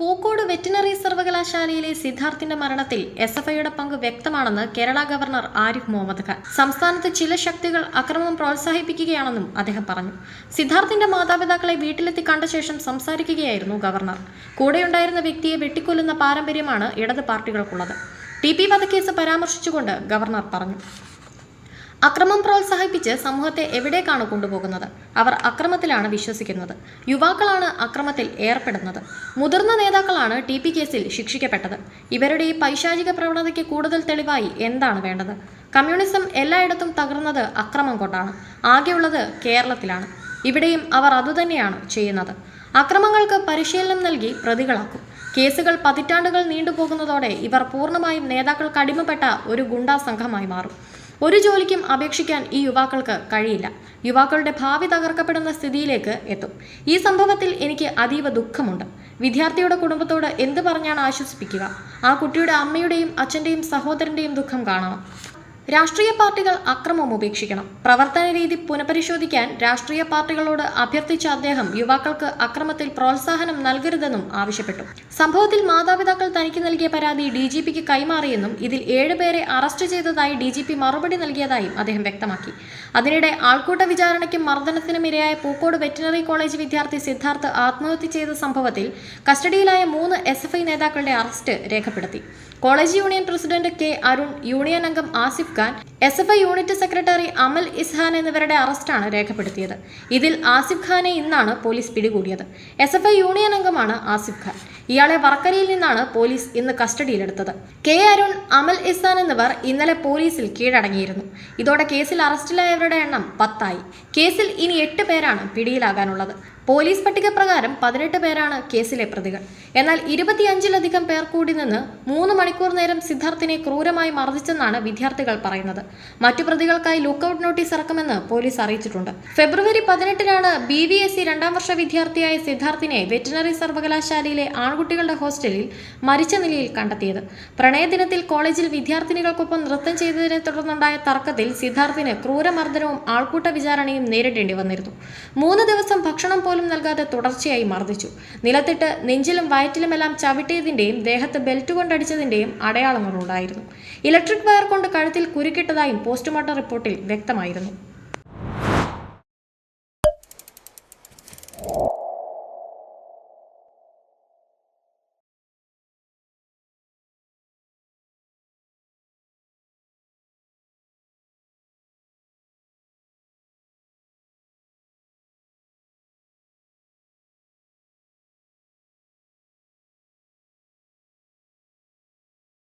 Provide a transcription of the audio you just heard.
Pookode veterinary സർവകലാശാലയിലെ സിദ്ധാർത്ഥിന്റെ മരണത്തിൽ S F ഐയുടെ പങ്ക് വ്യക്തമാണെന്ന് കേരള ഗവർണർ ആരിഫ് മുഹമ്മദ് ഖാൻ. സംസ്ഥാനത്ത് ചില ശക്തികൾ അക്രമം പ്രോത്സാഹിപ്പിക്കുകയാണെന്നും അദ്ദേഹം പറഞ്ഞു. സിദ്ധാർത്ഥിന്റെ മാതാപിതാക്കളെ വീട്ടിലെത്തി കണ്ട ശേഷം സംസാരിക്കുകയായിരുന്നു ഗവർണർ. കൂടെയുണ്ടായിരുന്ന വ്യക്തിയെ വെട്ടിക്കൊല്ലുന്ന പാരമ്പര്യമാണ് ഇടത് പാർട്ടികൾക്കുള്ളത്. ടി പി വധക്കേസ് പരാമർശിച്ചുകൊണ്ട് ഗവർണർ പറഞ്ഞു. അക്രമം പ്രോത്സാഹിപ്പിച്ച് സമൂഹത്തെ എവിടേക്കാണ് കൊണ്ടുപോകുന്നത്? അവർ അക്രമത്തിലാണ് വിശ്വസിക്കുന്നത്. യുവാക്കളാണ് അക്രമത്തിൽ ഏർപ്പെടുന്നത്. മുതിർന്ന നേതാക്കളാണ് ടി പി കേസിൽ ശിക്ഷിക്കപ്പെട്ടത്. ഇവരുടെ ഈ പൈശാചിക പ്രവണതയ്ക്ക് കൂടുതൽ തെളിവായി എന്താണ് വേണ്ടത്? കമ്മ്യൂണിസം എല്ലായിടത്തും തകർന്നത് അക്രമം കൊണ്ടാണ്. ആകെയുള്ളത് കേരളത്തിലാണ്. ഇവിടെയും അവർ അതുതന്നെയാണ് ചെയ്യുന്നത്. അക്രമങ്ങൾക്ക് പരിശീലനം നൽകി പ്രതികളാക്കും. കേസുകൾ പതിറ്റാണ്ടുകൾ നീണ്ടുപോകുന്നതോടെ ഇവർ പൂർണമായും നേതാക്കൾക്ക് അടിമപ്പെട്ട ഒരു ഗുണ്ടാ സംഘമായി മാറും. ഒരു ജോലിക്കും അപേക്ഷിക്കാൻ ഈ യുവാക്കൾക്ക് കഴിയില്ല. യുവാക്കളുടെ ഭാവി തകർക്കപ്പെടുന്ന സ്ഥിതിയിലേക്ക് എത്തും. ഈ സംഭവത്തിൽ എനിക്ക് അതീവ ദുഃഖമുണ്ട്. വിദ്യാർത്ഥിയുടെ കുടുംബത്തോട് എന്ത് പറഞ്ഞാണ് ആശ്വസിപ്പിക്കുക? ആ കുട്ടിയുടെ അമ്മയുടെയും അച്ഛന്റെയും സഹോദരന്റെയും ദുഃഖം കാണണം. രാഷ്ട്രീയ പാർട്ടികൾ അക്രമം ഉപേക്ഷിക്കണം. പ്രവർത്തന രീതി പുനഃപരിശോധിക്കാൻ രാഷ്ട്രീയ പാർട്ടികളോട് അഭ്യർത്ഥിച്ച അദ്ദേഹം യുവാക്കൾക്ക് അക്രമത്തിൽ പ്രോത്സാഹനം നൽകരുതെന്നും ആവശ്യപ്പെട്ടു. സംഭവത്തിൽ മാതാപിതാക്കൾ തനിക്ക് നൽകിയ പരാതി ഡി ജി പിക്ക് കൈമാറിയെന്നും ഇതിൽ ഏഴുപേരെ അറസ്റ്റ് ചെയ്തതായി ഡി ജി പി മറുപടി നൽകിയതായും അദ്ദേഹം വ്യക്തമാക്കി. അതിനിടെ ആൾക്കൂട്ട വിചാരണയ്ക്കും മർദ്ദനത്തിനും ഇരയായ പൂക്കോട് വെറ്റിനറി കോളേജ് വിദ്യാർത്ഥി സിദ്ധാർത്ഥ് ആത്മഹത്യ ചെയ്ത സംഭവത്തിൽ കസ്റ്റഡിയിലായ മൂന്ന് എസ് നേതാക്കളുടെ അറസ്റ്റ് രേഖപ്പെടുത്തി. College union president K Arun union അംഗം Asif Khan S F I unit secretary Amal Ishan എന്നിവരുടെ അറസ്റ്റാണ് രേഖപ്പെടുത്തിയത്. ഇതിൽ ആസിഫ് ഖാനെ ഇന്നാണ് പോലീസ് പിടികൂടിയത്. എസ് എഫ് ഐ യൂണിയൻ അംഗമാണ് ആസിഫ് ഖാൻ. ഇയാളെ വർക്കരയിൽ നിന്നാണ് പോലീസ് ഇന്ന് കസ്റ്റഡിയിലെടുത്തത്. കെ അരുൺ അമൽ ഇസ്ഹാൻ എന്നിവർ ഇന്നലെ പോലീസിൽ കീഴടങ്ങിയിരുന്നു. ഇതോടെ കേസിൽ അറസ്റ്റിലായവരുടെ എണ്ണം പത്തായി. കേസിൽ ഇനി എട്ട് പേരാണ് പിടിയിലാകാനുള്ളത്. പോലീസ് പട്ടിക പ്രകാരം പതിനെട്ട് പേരാണ് കേസിലെ പ്രതികൾ. എന്നാൽ ഇരുപത്തിയഞ്ചിലധികം പേർ കൂടി നിന്ന് മൂന്ന് മണിക്കൂർ നേരം സിദ്ധാർത്ഥിനെ ക്രൂരമായി മർദ്ദിച്ചെന്നാണ് വിദ്യാർത്ഥികൾ പറയുന്നത്. മറ്റു പ്രതികൾക്കായി ലുക്കൌട്ട് നോട്ടീസ് ഇറക്കുമെന്ന് പോലീസ് അറിയിച്ചിട്ടുണ്ട്. ഫെബ്രുവരി പതിനെട്ടിനാണ് ബി വി എസ് സി രണ്ടാം വർഷ വിദ്യാർത്ഥിയായ സിദ്ധാർത്ഥിനെ വെറ്റിനറി സർവകലാശാലയിലെ ആൺകുട്ടികളുടെ ഹോസ്റ്റലിൽ മരിച്ച നിലയിൽ കണ്ടെത്തിയത്. പ്രണയദിനത്തിൽ കോളേജിൽ വിദ്യാർത്ഥിനികൾക്കൊപ്പം നൃത്തം ചെയ്തതിനെ തുടർന്നുണ്ടായ തർക്കത്തിൽ സിദ്ധാർത്ഥിന് ക്രൂരമർദ്ദനവും ആൾക്കൂട്ട വിചാരണയും നേരിടേണ്ടി വന്നിരുന്നു. മൂന്ന് ദിവസം ഭക്ഷണം പോലും നൽകാതെ തുടർച്ചയായി മർദ്ദിച്ചു. നിലത്തിട്ട് നെഞ്ചിലും വയറ്റിലുമെല്ലാം ചവിട്ടിയതിന്റെയും ദേഹത്ത് ബെൽറ്റ് കൊണ്ടടിച്ചതിന്റെയും അടയാളങ്ങളുണ്ടായിരുന്നു. ഇലക്ട്രിക് വയർ കൊണ്ട് കഴുത്തിൽ കുരുക്കിട്ടതായും പോസ്റ്റ്മോർട്ടം റിപ്പോർട്ടിൽ വ്യക്തമായിരുന്നു.